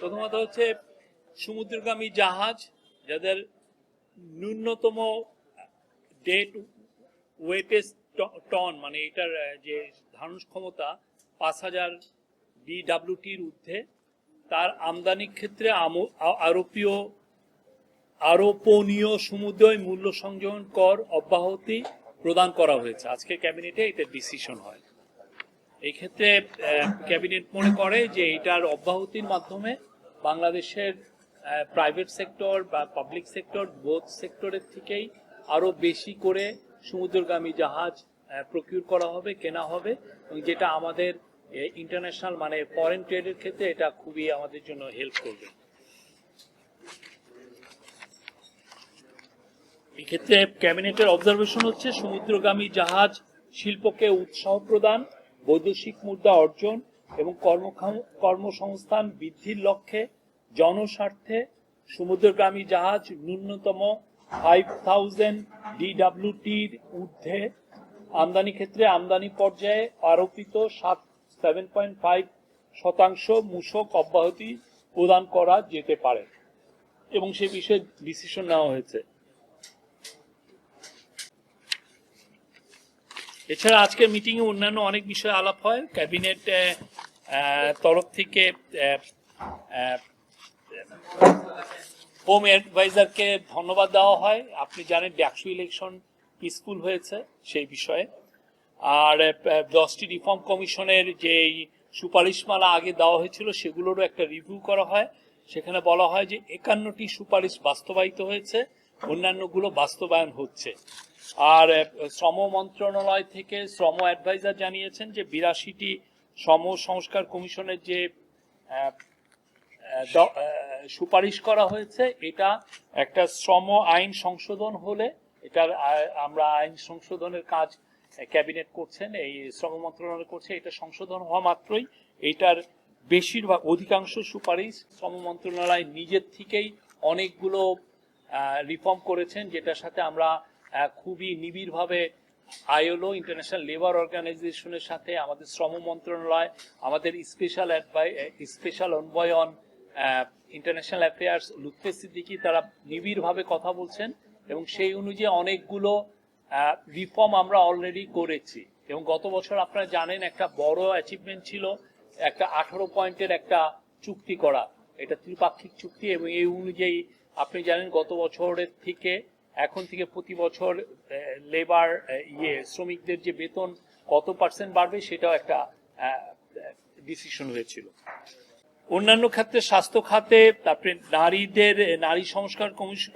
প্রথমত হচ্ছে সমুদ্রগামী জাহাজ, যাদের ন্যূনতম ডেট ওয়েটেজ টন মানে এটার যে ধারণ ক্ষমতা পাঁচ হাজার বিডাব্লিউটির ঊর্ধ্বে, তার আমদানির ক্ষেত্রে আরোপীয় আরোপনীয় সমুদ্রয় মূল্য সংযোজন কর অব্যাহতি প্রদান করা হয়েছে। আজকে ক্যাবিনেটে এটা ডিসিশন হয়। এই ক্ষেত্রে ক্যাবিনেট মনে করে যে এটার অব্যাহতির মাধ্যমে বাংলাদেশের প্রাইভেট সেক্টর বা পাবলিক সেক্টর বোথ সেক্টরের থেকেই আরও বেশি করে সমুদ্রগামী জাহাজ প্রকিউর করা হবে, কেনা হবে। এবং যেটা আমাদের ইন্টারন্যাশনাল মানে ফরেন ট্রেডের ক্ষেত্রে এটা খুবই আমাদের জন্য হেল্প করবে। এক্ষেত্রে ক্যাবিনেটের অবজারভেশন হচ্ছে, সমুদ্রগামী জাহাজ শিল্পকে উৎসাহ প্রদান, বৈদেশিক মুদ্রা অর্জন এবং কর্মসংস্থান বৃদ্ধির লক্ষ্যে জনস্বার্থে সমুদ্রগামী জাহাজ ন্যূনতম ফাইভ থাউজেন্ড ডিডাব্লিউটির ঊর্ধ্বে আমদানি ক্ষেত্রে আমদানি পর্যায়ে আরোপিত সাত সেভেন পয়েন্ট ফাইভ শতাংশ মূসক অব্যাহতি প্রদান করা যেতে পারে এবং সে বিষয়ে ডিসিশন নেওয়া হয়েছে। এছাড়া আজকের মিটিং এ অন্যান্য অনেক বিষয়ে আলাপ হয়। ক্যাবিনেট তরফ থেকে হোম অ্যাডভাইজারকে ধন্যবাদ দেওয়া হয়। আপনি জানেন ডাকসু ইলেকশন পিসফুল হয়েছে সেই বিষয়ে। আর দশটি রিফর্ম কমিশনের যেই সুপারিশমালা আগে দেওয়া হয়েছিল, সেগুলোরও একটা রিভিউ করা হয়। সেখানে বলা হয় যে একান্নটি সুপারিশ বাস্তবায়িত হয়েছে, অন্যান্যগুলো বাস্তবায়ন হচ্ছে। আর শ্রম মন্ত্রণালয় থেকে শ্রম অ্যাডভাইজার জানিয়েছেন যে বিরাশিটি শ্রম সংস্কার কমিশনের যে সুপারিশ করা হয়েছে, এটা একটা শ্রম আইন সংশোধন হলে এটার আমরা আইন সংশোধনের কাজ ক্যাবিনেট করছেন, এই শ্রম মন্ত্রণালয় করছে, এটা সংশোধন হওয়া মাত্রই এটার বেশিরভাগ অধিকাংশ সুপারিশ শ্রম মন্ত্রণালয় নিজের থেকেই অনেকগুলো রিফর্ম করেছেন, যেটার সাথে আমরা খুবই নিবিড়ভাবে আইএলও ইন্টারন্যাশনাল লেবার অর্গানাইজেশনের সাথে আমাদের শ্রম মন্ত্রণালয়, আমাদের special অ্যাডভাই special envoy on international affairs Lutfey Siddiqi তারা নিবিড়ভাবে কথা বলছেন এবং সেই অনুযায়ী অনেকগুলো রিফর্ম আমরা অলরেডি করেছি। এবং গত বছর আপনারা জানেন একটা বড় অ্যাচিভমেন্ট ছিল একটা আঠারো পয়েন্টের একটা চুক্তি করা। এটা ত্রিপাক্ষিক চুক্তি এবং এই অনুযায়ী আপনি জানেন গত বছরের থেকে এখন থেকে প্রতি বছর লেবার ইয়ে শ্রমিকদের যে বেতন কত পার্সেন্ট বাড়বে সেটাও একটা ডিসিশন হয়েছিল। অন্যান্য ক্ষেত্রে স্বাস্থ্য খাতে, তারপরে নারীদের, নারী সংস্কার কমিশন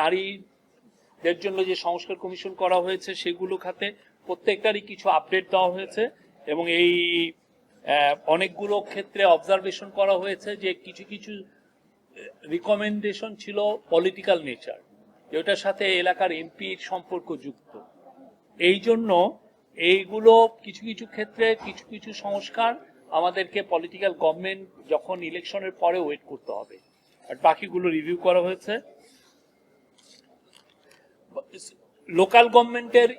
নারীদের জন্য যে সংস্কার কমিশন করা হয়েছে সেগুলো খাতে প্রত্যেকটারই কিছু আপডেট দেওয়া হয়েছে এবং এই অনেকগুলো ক্ষেত্রে অবজারভেশন করা হয়েছে যে কিছু কিছু রিকমেন্ডেশন ছিল পলিটিক্যাল নেচার যেটার সাথে এলাকার এমপির সম্পর্ক যুক্ত। এই জন্য এইগুলো কিছু কিছু ক্ষেত্রে কিছু কিছু সংস্কার আমাদেরকে পলিটিক্যাল গভর্নমেন্ট যখন ইলেকশনের পরে ওয়েট করতে হবে। আর বাকিগুলো রিভিউ করা হয়েছে। লোকাল গভর্নমেন্টের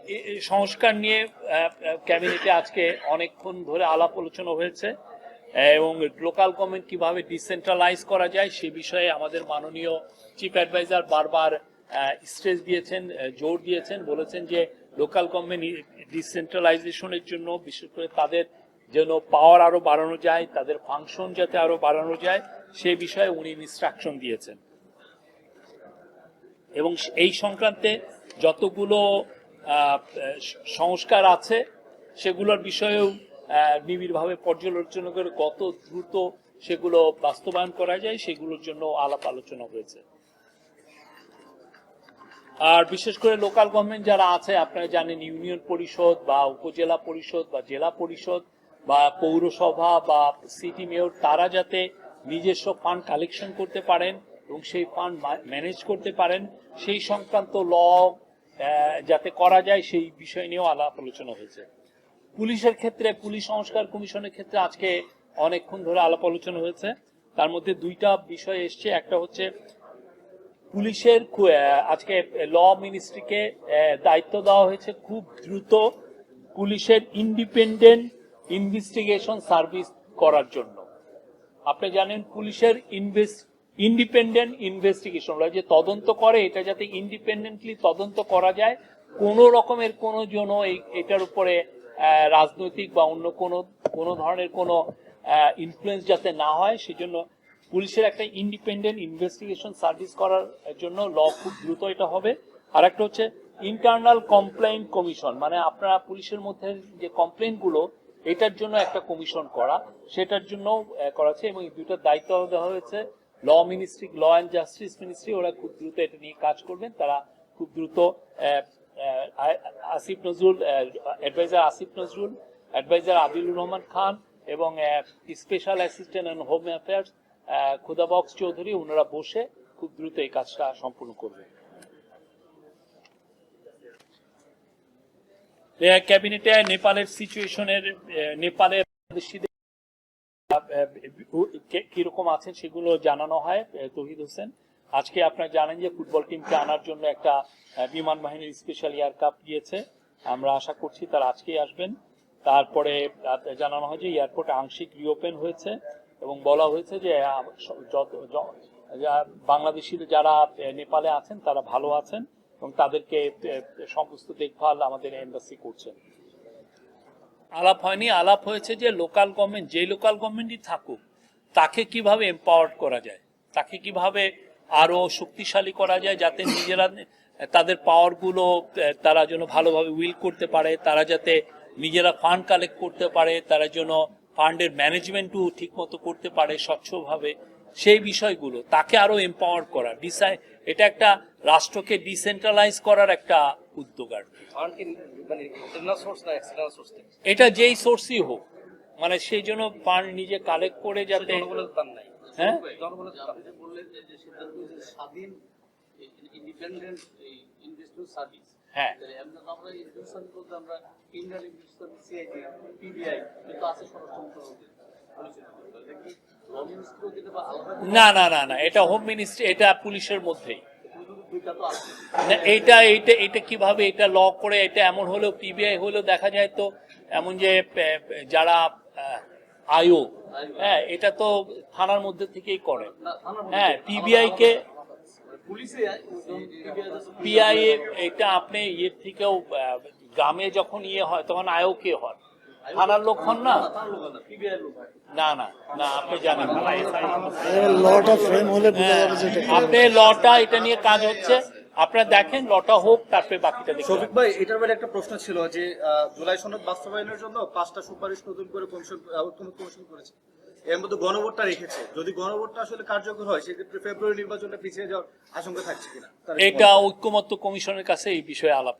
সংস্কার নিয়ে ক্যাবিনেটে আজকে অনেকক্ষণ ধরে আলাপ আলোচনা হয়েছে। এবং লোকাল গভর্নমেন্ট কীভাবে ডিসেন্ট্রালাইজ করা যায়, সে বিষয়ে আমাদের মাননীয় চিফ অ্যাডভাইজার বারবার স্ট্রেস দিয়েছেন জোর দিয়েছেন। বলেছেন যে লোকাল গভর্নমেন্ট ডিসেন্ট্রালাইজেশনের জন্য, বিশেষ করে তাদের যেন পাওয়ার আরও বাড়ানো যায়, তাদের ফাংশন যাতে আরও বাড়ানো যায়, সে বিষয়ে উনি ইনস্ট্রাকশন দিয়েছেন। এবং এই সংক্রান্তে যতগুলো সংস্কার আছে, সেগুলোর বিষয়েও নিবিড়ভাবে পর্যালোচনা করে কত দ্রুত সেগুলো বাস্তবায়ন করা যায়, সেগুলোর জন্য আলাপ আলোচনা হয়েছে। আর বিশেষ করে লোকাল গভর্নমেন্ট যারা আছে, আপনারা জানেন ইউনিয়ন পরিষদ বা উপজেলা পরিষদ বা জেলা পরিষদ বা পৌরসভা বা সিটি মেয়র তারা যাতে নিজস্ব ফান্ড কালেকশন করতে পারেন এবং সেই ফান্ড ম্যানেজ করতে পারেন, সেই সংক্রান্ত ল যাতে করা যায়, সেই বিষয় নিয়েও আলাপ আলোচনা হয়েছে। পুলিশের ক্ষেত্রে, পুলিশ সংস্কার কমিশনের ক্ষেত্রে আজকে অনেকক্ষণ ধরে আলাপ আলোচনা হয়েছে। তার মধ্যে দুইটা বিষয় এসছে। একটা হচ্ছে পুলিশের আজকে ল মিনিস্ট্রিকে দায়িত্ব দেওয়া হয়েছে খুব দ্রুত পুলিশের ইন্ডিপেন্ডেন্ট ইনভেস্টিগেশন সার্ভিস করার জন্য। আপনি জানেন পুলিশের ইনভেস্ট ইন্ডিপেন্ডেন্ট ইনভেস্টিগেশন যে তদন্ত করে, এটা যাতে ইন্ডিপেন্ডেন্টলি তদন্ত করা যায়, কোনো রকমের কোনো জন্য এটার উপরে রাজনৈতিক বা অন্য কোনো কোনো ধরনের কোনো ইনফ্লুয়েন্স যাতে না হয়, সেজন্য পুলিশের একটা ইন্ডিপেন্ডেন্ট ইনভেস্টিগেশন সার্ভিস করার জন্য ল খুব দ্রুত এটা হবে। আর একটা হচ্ছে ইন্টারনাল কমপ্লেইন কমিশন মানে আপনারা পুলিশের মধ্যে যে কমপ্লেইনগুলো, এটার জন্য একটা কমিশন করা, সেটার জন্য করা হচ্ছে এবং এই দুটোর দায়িত্ব দেওয়া হয়েছে। Law ministry law and justice ministry ওরা খুব দ্রুত এটা নিয়ে কাজ করবেন। তারা খুব দ্রুত আসিফ নজরুল অ্যাডভাইজার আসিফ নজরুল অ্যাডভাইজার আদিলুর রহমান খান এবং special assistant and home affairs Khudabaksh Chowdhury ওনারা বসে খুব দ্রুত এই কাজটা সম্পূর্ণ করবে। ক্যাবিনেটে নেপালের সিচুয়েশনের নেপালের কীরকম আছেন সেগুলো জানানো হয় তৌহিদ হোসেন। আজকে আপনারা জানেন যে ফুটবল টিমকে আনার জন্য একটা বিমান বাহিনীর স্পেশাল এয়ারক্রাফট গিয়েছে আমরা আশা করছি তারা আজকেই আসবেন। তারপরে জানানো হয় যে এয়ারপোর্ট আংশিক রিওপেন হয়েছে এবং বলা হয়েছে যে য- যারা নেপালে আছেন তারা ভালো আছেন এবং তাদেরকে সমস্ত দেখভাল আমাদের এম্বাসি করছেন। আলাপ হয়নি। আলাপ হয়েছে যে লোকাল গভর্নমেন্ট যে লোকাল গভর্নমেন্টই থাকুক, তাকে কীভাবে এম্পাওয়ার্ড করা যায়? তাকে কীভাবে আরও শক্তিশালী করা যায় যাতে নিজেরা তাদের পাওয়ারগুলো তারা যেন ভালোভাবে উইল করতে পারে তারা যাতে নিজেরা ফান্ড কালেক্ট করতে পারে তারা যেন ফান্ডের ম্যানেজমেন্টও ঠিকমতো করতে পারে স্বচ্ছভাবে সেই বিষয়গুলো তাকে আরও এম্পাওয়ার করা ডিসাই এটা একটা রাষ্ট্রকে ডিসেন্ট্রালাইজ করার একটা উদ্যোগ আর মানে এটা যেই সোর্সই হোক মানে সেই জন্য ফান্ড নিজে কালেক্ট করে যাতে হ্যাঁ? স্বাধীন ইন্ডিপেন্ডেন্ট ইনভেস্টমেন্ট সার্ভিস হ্যাঁ। আমরা ইনভেস্টমেন্ট সার্ভিস বলতে আমরা ইন্ডিয়ান ইনভেস্টমেন্ট সিআইডি পিবিআই কিন্তু আছে স্বরাষ্ট্র এটা না না না না এটা হোম মিনিস্ট্রি এটা পুলিশের মধ্যেই। না, এইটা এইটা এটা কীভাবে এটা ল করে এটা এমন হলেও পিবিআই হলেও দেখা যায় তো এমন যে যারা আয়ো হ্যাঁ এটা তো থানার মধ্যে থেকেই করে। হ্যাঁ পিবিআই কে পিআই এটা আপনি ইয়ের থেকেও গ্রামে যখন ইয়ে হয় তখন আয়ো কে হয়? থানার লোক হন না? না হয়। না না না আপনি জানেন লটা ফ্রেম হলে বোঝা যাবে যে এটা আপনি লটা এটা নিয়ে কাজ হচ্ছে। আপনারা দেখেন লটা হোক তারপরে বাকিটা দেখবেন শফিক ভাই এটার বাইরে একটা প্রশ্ন ছিল যে আহ, জুলাই সনদ বাস্তবায়নের জন্য পাঁচটা সুপারিশ নতুন করে কমিশন কমিশন করেছে। এর মধ্যে গণভোটটা রেখেছে। যদি গণভোটটা আসলে কার্যকর হয় সেক্ষেত্রে ফেব্রুয়ারি নির্বাচনটা পিছিয়ে যাওয়ার আশঙ্কা থাকছে কিনা? এটা। ঐক্যমত্য কমিশনের কাছে এই বিষয়ে আলাপ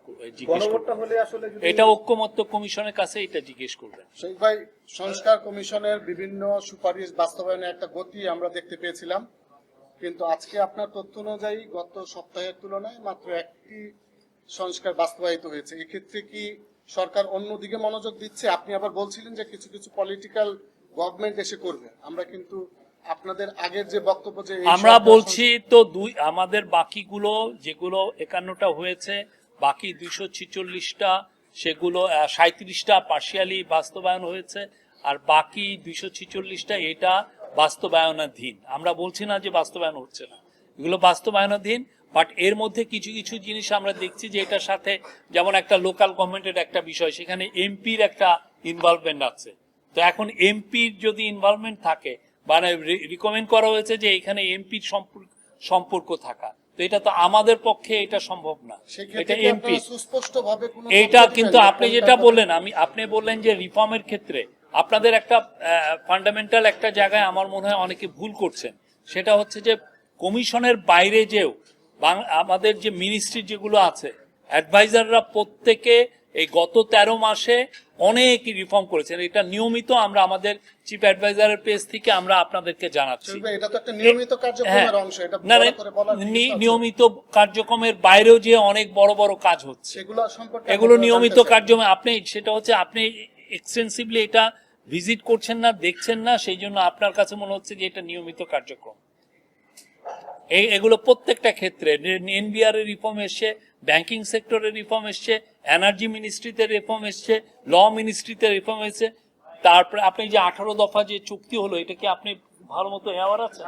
গণভোটটা হলে আসলে যদি এটা ঐক্যমত্য কমিশনের কাছে এটা জিজ্ঞেস করবেন। শেখ ভাই সংস্কার কমিশনের বিভিন্ন সুপারিশ বাস্তবায়নে একটা গতি আমরা দেখতে পেয়েছিলাম। কিন্তু আজকে আপনার তথ্য অনুযায়ী গত সপ্তাহের তুলনায় মাত্র একটি সংস্কার বাস্তবায়িত হয়েছে। এক্ষেত্রে কি সরকার অন্যদিকে মনোযোগ দিচ্ছে? আপনি আবার বলছিলেন যে কিছু কিছু পলিটিক্যাল গভর্নমেন্ট এসে করবে। আমরা কিন্তু আপনাদের আগের যে বক্তব্য যে আমরা বলছি তো দুই আমাদের বাকিগুলো যেগুলো একান্নটা হয়েছে বাকি দুইশো ছিচল্লিশটা সেগুলো সাঁত্রিশটা পার্শিয়ালি বাস্তবায়ন হয়েছে আর বাকি দুইশো ছিচল্লিশটা এটা বাস্তবায়নাধীন। আমরা বলছি না যে বাস্তবায়ন হচ্ছে না। এগুলো বাস্তবায়নাধীন বাট এর মধ্যে কিছু কিছু জিনিস আমরা দেখছি যে এটার সাথে যেমন একটা লোকাল গভর্নমেন্টের একটা বিষয় সেখানে এমপির একটা ইনভলভমেন্ট আছে। তো এখন এমপির যদি ইনভলভমেন্ট থাকে মানে রিকমেন্ড করা হয়েছে যে এখানে এমপির সম্পর্ক সম্পর্ক থাকা। তো এটা তো আমাদের পক্ষে এটা সম্ভব না। এটা এমপি কোনো কিন্তু আপনি যেটা বললেন আমি আপনি বললেন যে রিফর্মের ক্ষেত্রে আপনাদের একটা ফান্ডামেন্টাল একটা জায়গায় আমার মনে হয় অনেকে ভুল করছেন। সেটা হচ্ছে যে কমিশনের বাইরে যেও আমাদের যে মিনিস্ট্রি যেগুলো আছে অ্যাডভাইজাররা প্রত্যেকে এই গত তেরো মাসে অনেক রিফর্ম করেছেন। এটা নিয়মিত আমরা আমাদের চিফ অ্যাডভাইজারের পেজ থেকে আমরা আপনাদেরকে জানাচ্ছি। এটা তো একটা নিয়মিত হ্যাঁ কার্যক্রমের অংশ এটা আছে? নিয়মিত কার্যক্রমের বাইরেও যে অনেক বড় বড় কাজ হচ্ছে। এগুলো নিয়মিত। কার্যক্রম আপনি সেটা হচ্ছে আপনি এক্সটেন্সিভলি এটা ভিজিট করছেন না, দেখছেন না, সেই জন্য আপনার কাছে মনে হচ্ছে যে এটা নিয়মিত কার্যক্রম। এগুলো প্রত্যেকটা ক্ষেত্রে এনবিআর এর রিফর্ম এসছে ব্যাংকিং সেক্টরের রিফর্ম এসছে এনার্জি মিনিস্ট্রিতে রিফর্ম এসছে ল মিনিস্ট্রিতে রিফর্ম এসছে। তারপরে আপনি যে আঠারো দফা যে চুক্তি হলো, এটা কি আপনি ভালো মতো অ্যাওয়ার আছে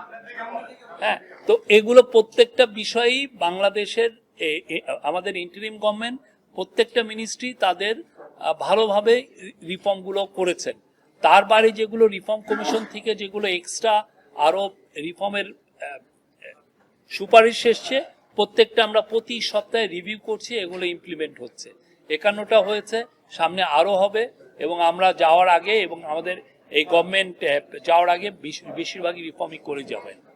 হ্যাঁ তো এগুলো প্রত্যেকটা বিষয়ই বাংলাদেশের আমাদের ইন্টারিম গভর্নমেন্ট প্রত্যেকটা মিনিস্ট্রি তাদের ভালোভাবে রিফর্মগুলো করেছেন। তার বাইরে যেগুলো রিফর্ম কমিশন থেকে যেগুলো এক্সট্রা আরও রিফর্মের সুপারিশ এসছে, প্রত্যেকটা আমরা প্রতি সপ্তাহে রিভিউ করছি, এগুলো ইমপ্লিমেন্ট হচ্ছে। একান্নটা হয়েছে, সামনে আরও হবে এবং আমরা যাওয়ার আগে এবং আমাদের এই গভর্নমেন্ট যাওয়ার আগে বেশ- বেশিরভাগই রিফর্মই করে যাবেন।